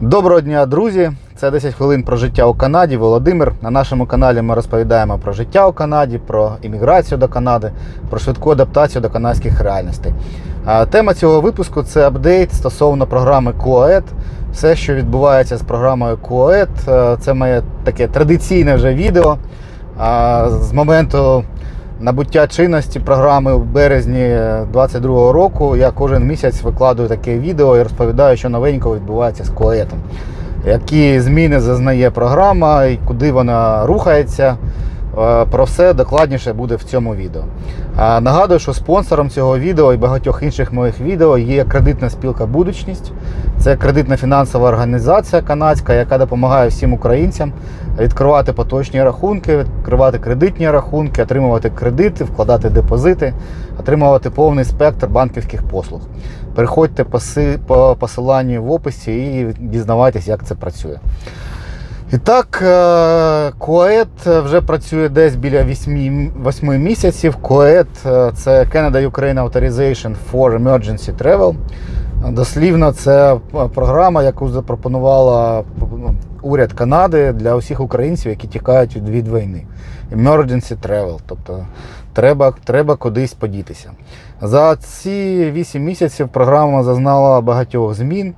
Доброго дня, друзі! Це 10 хвилин про життя у Канаді. Володимир. На нашому каналі ми розповідаємо про життя у Канаді, про імміграцію до Канади, про швидку адаптацію до канадських реальностей. Тема цього випуску це апдейт стосовно програми QAED. Все, що відбувається з програмою е, це моє таке традиційне вже відео. З моменту набуття чинності програми в березні 2022 року я кожен місяць викладую таке відео і розповідаю, що новенького відбувається з коетом, Які зміни зазнає програма і куди вона рухається. Е, Про все докладніше буде в цьому відео. Нагадую, що спонсором цього відео і багатьох інших моїх відео є кредитна спілка Будучність. Це кредитна фінансова організація канадська, яка допомагає всім українцям відкривати поточні рахунки, відкривати кредитні рахунки, отримувати кредити, вкладати депозити, отримувати повний спектр банківських послуг. Переходьте по по посиланню в описі і дізнавайтесь, як це працює. І так, е, КОЕД вже працює десь біля 8, 8 місяців. КОЕД е, це Canada Ukraine Authorization for Emergency Travel. Дослівно, це програма, яку запропонувала ну, уряд Канади для усіх українців, які тікають від війни. Emergency Travel, тобто треба, треба кудись подітися. За ці 8 місяців програма зазнала багатьох змін.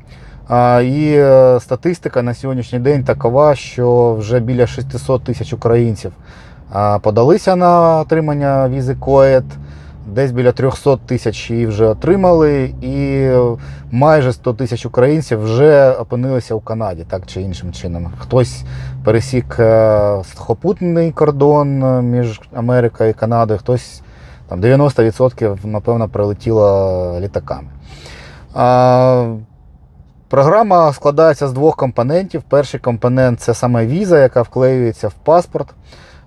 І е, статистика на сьогоднішній день такова, що вже біля 600 тисяч українців подалися на отримання візи КОЕД, десь біля 300 тисяч її вже отримали, і майже 100 тисяч українців вже опинилися у Канаді, так чи іншим чином. Хтось пересік е, сухопутний кордон е, між Америкою і Канадою, хтось там 90% напевно прилетіло літаками. Програма складається з двох компонентів. Перший компонент це саме віза, яка вклеюється в паспорт.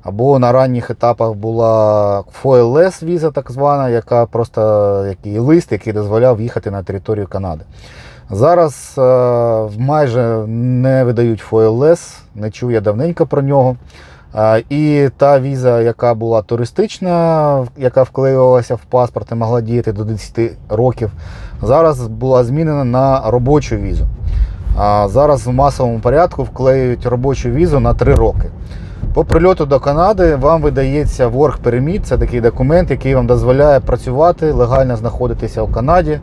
Або на ранніх етапах була FOIL-less віза, так звана, яка просто який лист, який дозволяв їхати на територію Канади. Зараз е, майже не видають FOIL-less, не чув я давненько про нього. І та віза, яка була туристична, яка вклеювалася в паспорт і могла діяти до 10 років, зараз була змінена на робочу візу. Зараз в масовому порядку вклеюють робочу візу на 3 роки. По прильоту до Канади вам видається Work Permit, це такий документ, який вам дозволяє працювати, легально знаходитися в Канаді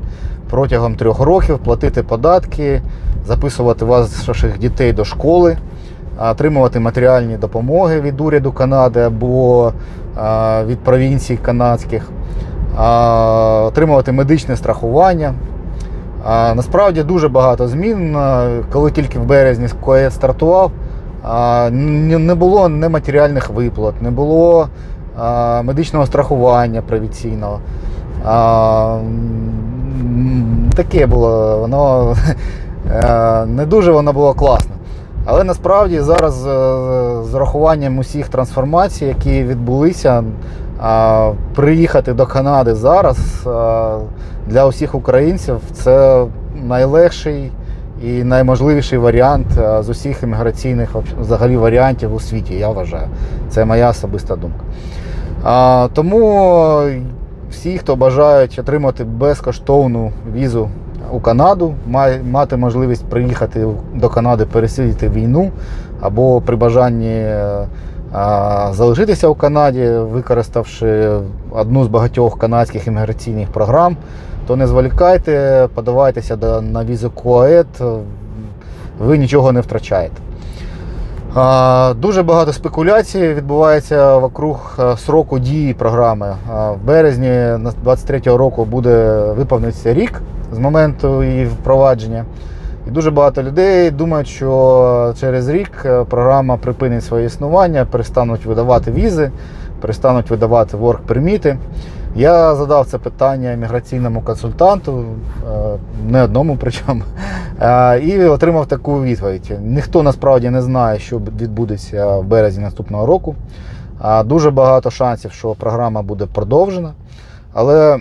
протягом трьох років, платити податки, записувати ваших дітей до школи, отримувати матеріальні допомоги від уряду Канади або від провінцій канадських, отримувати медичне страхування. Насправді дуже багато змін. Коли тільки в березні КОЕД стартував, не було нематеріальних виплат, не було медичного страхування провінційного. Таке було, воно е, не дуже воно було класно. Але насправді зараз е, з урахуванням усіх трансформацій, які відбулися, приїхати до Канади зараз для усіх українців це найлегший і найможливіший варіант з усіх імміграційних взагалі варіантів у світі, я вважаю. Це моя особиста думка. Тому всі, хто бажають отримати безкоштовну візу у Канаду, має мати можливість приїхати до Канади, пересидіти війну або при бажанні е, залишитися у Канаді, використавши одну з багатьох канадських імміграційних програм, то не зволікайте, подавайтеся на візу КОАЕД, ви нічого не втрачаєте. Дуже багато спекуляцій відбувається вокруг е, сроку дії програми. В березні 23-го року буде виповнитися рік з моменту її впровадження. І дуже багато людей думають, що через рік е, програма припинить своє існування, перестануть видавати візи, перестануть видавати перміти. Я задав це питання імміграційному консультанту, е, не одному причому, е, і отримав таку відповідь. Ніхто насправді не знає, що відбудеться в березні наступного року. Дуже багато шансів, що програма буде продовжена. Але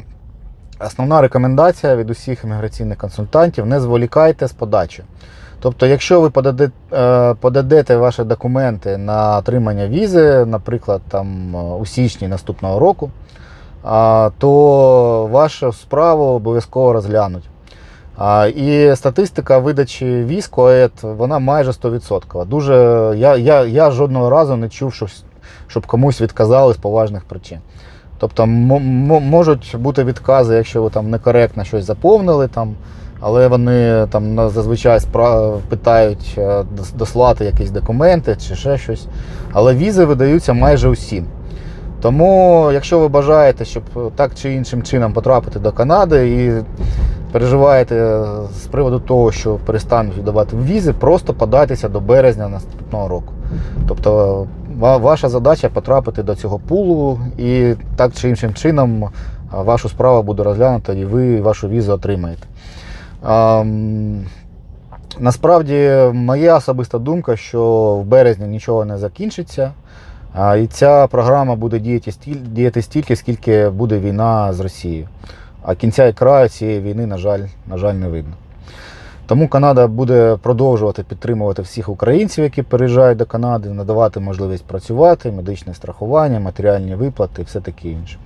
основна рекомендація від усіх імміграційних консультантів не зволікайте з подачею. Тобто, якщо ви подадете, е, ваші документи на отримання візи, наприклад, там, е, у січні наступного року, то вашу справу обов'язково розглянуть. І статистика видачі віз КОЕД, вона майже 100%. Дуже, я, я, я жодного разу не чув, що, щоб комусь відказали з поважних причин. Тобто можуть бути відкази, якщо ви там некоректно щось заповнили, там, але вони там зазвичай питають е, дос- дослати якісь документи чи ще щось. Але візи видаються майже усім. Тому, якщо ви бажаєте, щоб так чи іншим чином потрапити до Канади і переживаєте з приводу того, що перестануть видавати візи, просто подайтеся до березня наступного року. Тобто ваша задача потрапити до цього пулу, і так чи іншим чином вашу справу буде розглянута, і ви вашу візу отримаєте. Насправді, моя особиста думка, що в березні нічого не закінчиться. І ця програма буде діяти стіль- діяти стільки, скільки буде війна з Росією. А кінця і краю цієї війни, на жаль, на жаль, не видно. Тому Канада буде продовжувати підтримувати всіх українців, які переїжджають до Канади, надавати можливість працювати, медичне страхування, матеріальні виплати і все таке інше.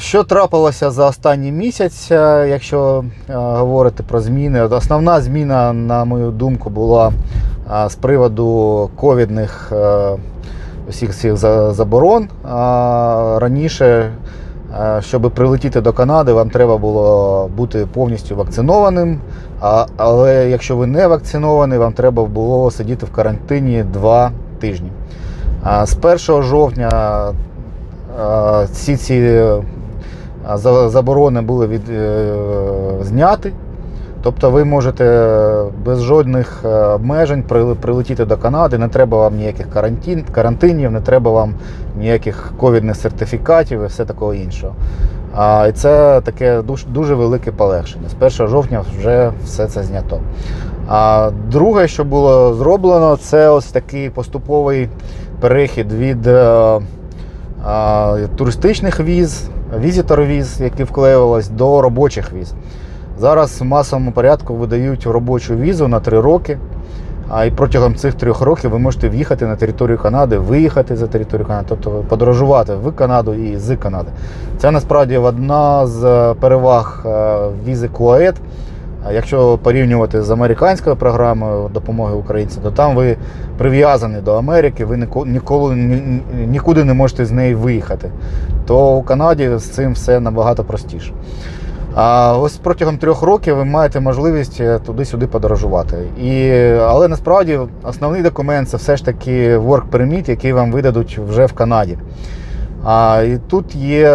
Що трапилося за останній місяць, е, якщо е, говорити про зміни? Основна зміна, на мою думку, була з приводу ковідних е, усіх цих заборон. Раніше, е, щоб прилетіти до Канади, вам треба було бути повністю вакцинованим. Але якщо ви не вакцинований, вам треба було сидіти в карантині два тижні. З 1 жовтня е, всі ці е, заборони були від, зняти. Тобто ви можете без жодних е, обмежень прилетіти до Канади, не треба вам ніяких карантин, карантинів, не треба вам ніяких ковідних сертифікатів і все такого іншого. А, і це таке дуже, велике полегшення. З 1 жовтня вже все це знято. А друге, що було зроблено, це ось такий поступовий перехід від е, туристичних віз, візитор віз, які вклеювалися, до робочих віз. Зараз в масовому порядку видають робочу візу на 3 роки. А і протягом цих трьох років ви можете в'їхати на територію Канади, виїхати за територію Канади, тобто подорожувати в Канаду і з Канади. Це насправді одна з переваг е, візи КУАЕД. А Якщо порівнювати з американською програмою допомоги українцям, то там ви прив'язані до Америки, ви ніколи нікуди не можете з неї виїхати. То у Канаді з цим все набагато простіше. А ось протягом трьох років ви маєте можливість е, туди-сюди подорожувати. І, але насправді основний документ це все ж таки work permit, який вам видадуть вже в Канаді. А, і тут є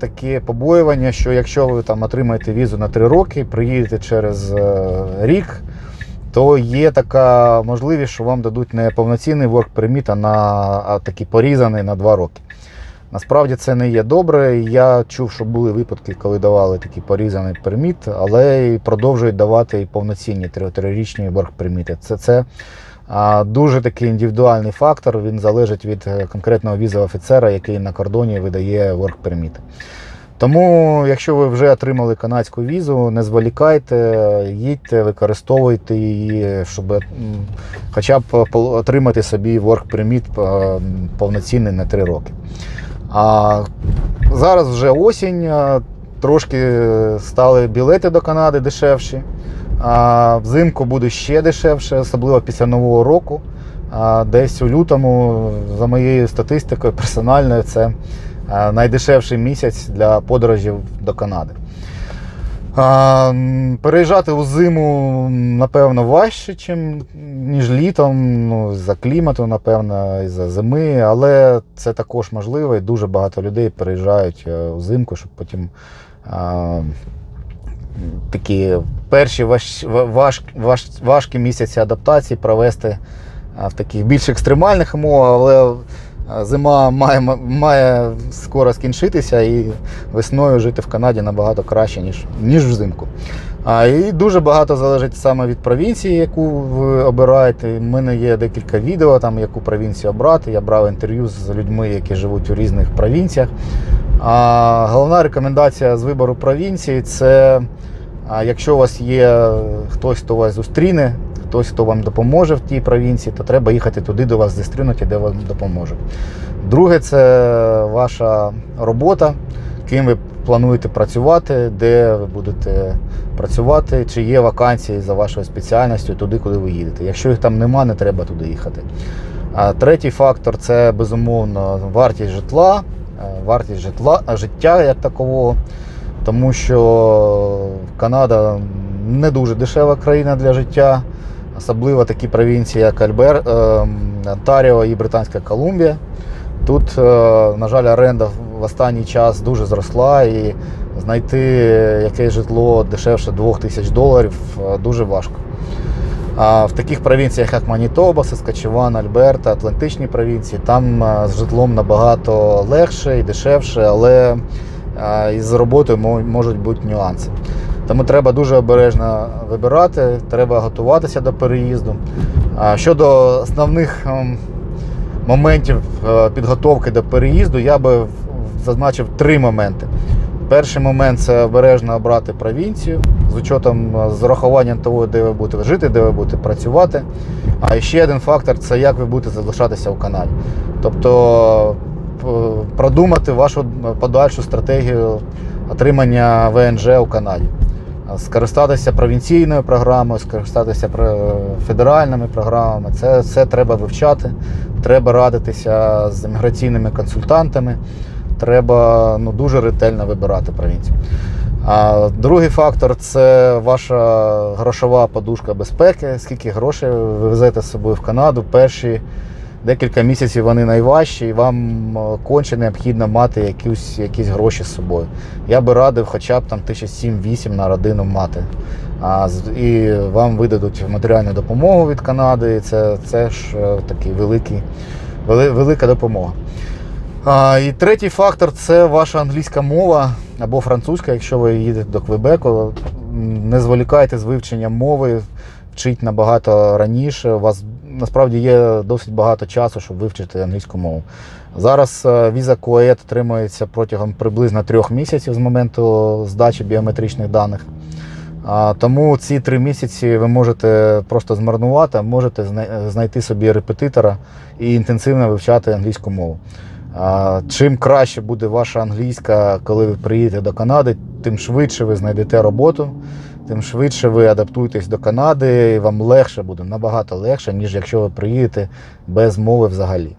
таке побоювання, що якщо ви там отримаєте візу на 3 роки, приїдете через е, рік, то є така можливість, що вам дадуть не повноцінний work permit, а, на, а такий порізаний на 2 роки. Насправді це не є добре. Я чув, що були випадки, коли давали такий порізаний перміт, але і продовжують давати і повноцінні три- трирічні перміти. Це, це дуже такий індивідуальний фактор. Він залежить від е, конкретного візового офіцера, який на кордоні видає work. Тому, якщо ви вже отримали канадську візу, не зволікайте, їдьте, використовуйте її, щоб хоча б пол- отримати собі work permit е, повноцінний на 3 роки. А зараз вже осінь, трошки стали білети до Канади дешевші. А взимку буде ще дешевше, особливо після Нового року. А десь у лютому, за моєю статистикою персональною, це найдешевший місяць для подорожів до Канади. А, переїжджати у зиму, напевно, важче, чим, ніж літом. Ну, за клімату, напевно, і за зими, але це також можливо, і дуже багато людей переїжджають е, узимку, щоб потім а, такі перші важ, важ, важ, важкі місяці адаптації провести в таких більш екстремальних умовах, зима має, має скоро скінчитися і весною жити в Канаді набагато краще, ніж, ніж взимку. А, і дуже багато залежить саме від провінції, яку ви обираєте. У мене є декілька відео, там, яку провінцію обрати. Я брав інтерв'ю з людьми, які живуть у різних провінціях. А, головна рекомендація з вибору провінції це якщо у вас є хтось, хто вас зустріне, хтось, хто вам допоможе в тій провінції, то треба їхати туди, де вас зустрінуть і де вам допоможуть. Друге, це ваша робота. ким ви плануєте працювати, де ви будете працювати, чи є вакансії за вашою спеціальністю туди, куди ви їдете. Якщо їх там нема, не треба туди їхати. А третій фактор це безумовно вартість житла, е, вартість житла, життя як такового, тому що Канада не дуже дешева країна для життя, особливо такі провінції, як Альбер, е, Онтаріо і Британська Колумбія. Тут, е, на жаль, оренда в останній час дуже зросла і знайти якесь житло дешевше 2000 доларів е, дуже важко. А в таких провінціях, як Манітоба, Саскачеван, Альберта, Атлантичні провінції, там з житлом набагато легше і дешевше, але із роботою можуть бути нюанси. Тому треба дуже обережно вибирати, треба готуватися до переїзду. А Щодо основних ем, моментів е, підготовки до переїзду, я би зазначив три моменти. Перший момент це обережно обрати провінцію з учетом е, з урахуванням того, де ви будете жити, де ви будете працювати. А ще один фактор це як ви будете залишатися в Канаді. Тобто продумати вашу подальшу стратегію отримання ВНЖ у Канаді. Скористатися провінційною програмою, скористатися про- федеральними програмами. Це все треба вивчати, треба радитися з імміграційними консультантами треба ну, дуже ретельно вибирати провінцію. А другий фактор це ваша грошова подушка безпеки. Скільки грошей ви везете з собою в Канаду. Перші декілька місяців вони найважчі, і вам е, конче необхідно мати якісь, якісь гроші з собою. Я би радив хоча б там 1007-8 на родину мати. А, і вам видадуть матеріальну допомогу від Канади. І це, це ж е, такий великий, вели- велика допомога. А, і третій фактор це ваша англійська мова або французька, якщо ви їдете до Квебеку. Не зволікайте з вивченням мови, вчіть набагато раніше. У вас насправді є досить багато часу, щоб вивчити англійську мову. Зараз е, віза КУЕТ отримується протягом приблизно трьох місяців з моменту здачі біометричних даних. Тому ці три місяці ви можете просто змарнувати, можете знайти собі репетитора і інтенсивно вивчати англійську мову. Чим краще буде ваша англійська, коли ви приїдете до Канади, тим швидше ви знайдете роботу, тим швидше ви адаптуєтесь до Канади, і вам легше буде, набагато легше, ніж якщо ви приїдете без мови взагалі.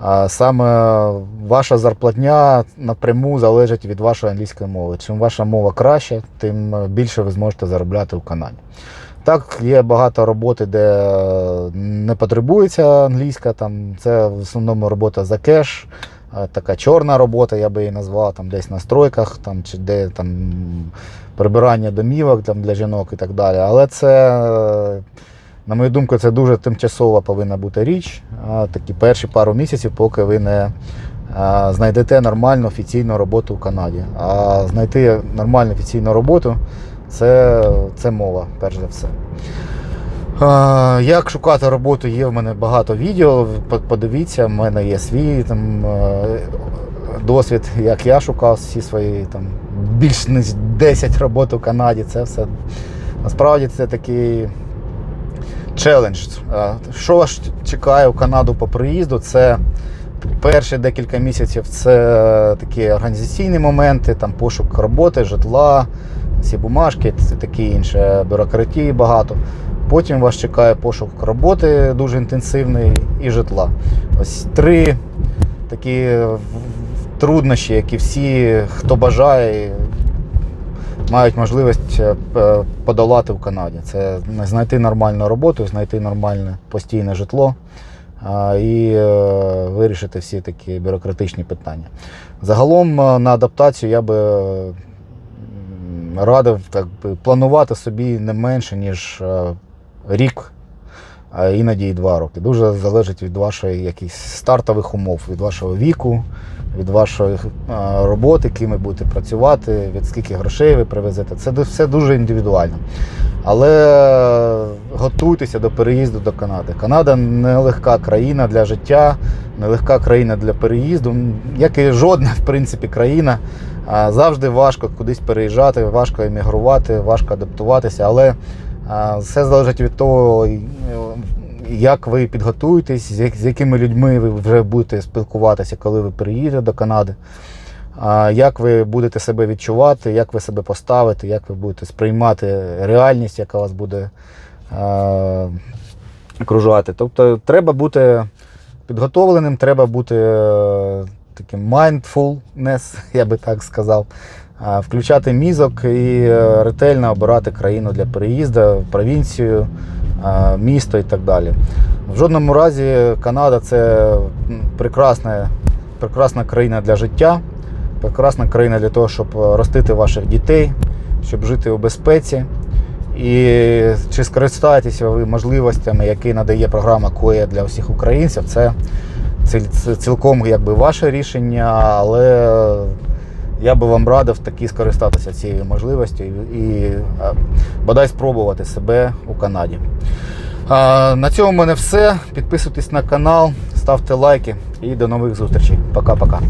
А саме ваша зарплатня напряму залежить від вашої англійської мови. Чим ваша мова краща, тим більше ви зможете заробляти в Канаді. Так, є багато роботи, де не потребується англійська. Там це в основному робота за кеш, е, така чорна робота, я би її назвав, там десь на стройках, там, чи де там прибирання домівок там, для жінок і так далі. Але це, на мою думку, це дуже тимчасова повинна бути річ. Такі перші пару місяців, поки ви не знайдете нормальну офіційну роботу в Канаді. А знайти нормальну офіційну роботу це, це мова, перш за все. Як шукати роботу, є в мене багато відео. Подивіться, в мене є свій там, е, досвід, як я шукав всі свої там, більш ніж 10 робот у Канаді. Це все насправді це такий челендж. Що вас чекає у Канаду по приїзду? Це перші декілька місяців це такі організаційні моменти, там пошук роботи, житла, всі бумажки, це таке інше, бюрократії багато. Потім вас чекає пошук роботи дуже інтенсивний і житла. Ось три такі труднощі, які всі, хто бажає, мають можливість е, подолати в Канаді. Це знайти нормальну роботу, знайти нормальне постійне житло і е, вирішити всі такі бюрократичні питання. Загалом е, на адаптацію я би радив так планувати собі не менше, ніж рік, а іноді і два роки. Дуже залежить від вашої якихось стартових умов, від вашого віку, від вашої е, роботи, ким ви будете працювати, від скільки грошей ви привезете. Це все дуже індивідуально. Але готуйтеся до переїзду до Канади. Канада нелегка країна для життя, нелегка країна для переїзду, як і жодна, в принципі, країна. Завжди важко кудись переїжджати, важко емігрувати, важко адаптуватися, але все залежить від того, е, як ви підготуєтесь, з якими людьми ви вже будете спілкуватися, коли ви приїдете до Канади. як ви будете себе відчувати, як ви себе поставите, як ви будете сприймати реальність, яка вас буде окружати. Тобто треба бути підготовленим, треба бути е, таким mindfulness, я би так сказав. Включати мізок і е, ретельно обирати країну для переїзду, провінцію, місто і так далі. В жодному разі Канада це прекрасна, прекрасна країна для життя, прекрасна країна для того, щоб е, ростити ваших дітей, щоб жити у безпеці. І чи скористаєтеся ви можливостями, які надає програма КОЄ для всіх українців, це цілком якби ваше рішення, але я би вам радив таки скористатися цією можливістю і, бодай спробувати себе у Канаді. На цьому в мене все. Підписуйтесь на канал, ставте лайки і до нових зустрічей. Пока-пока.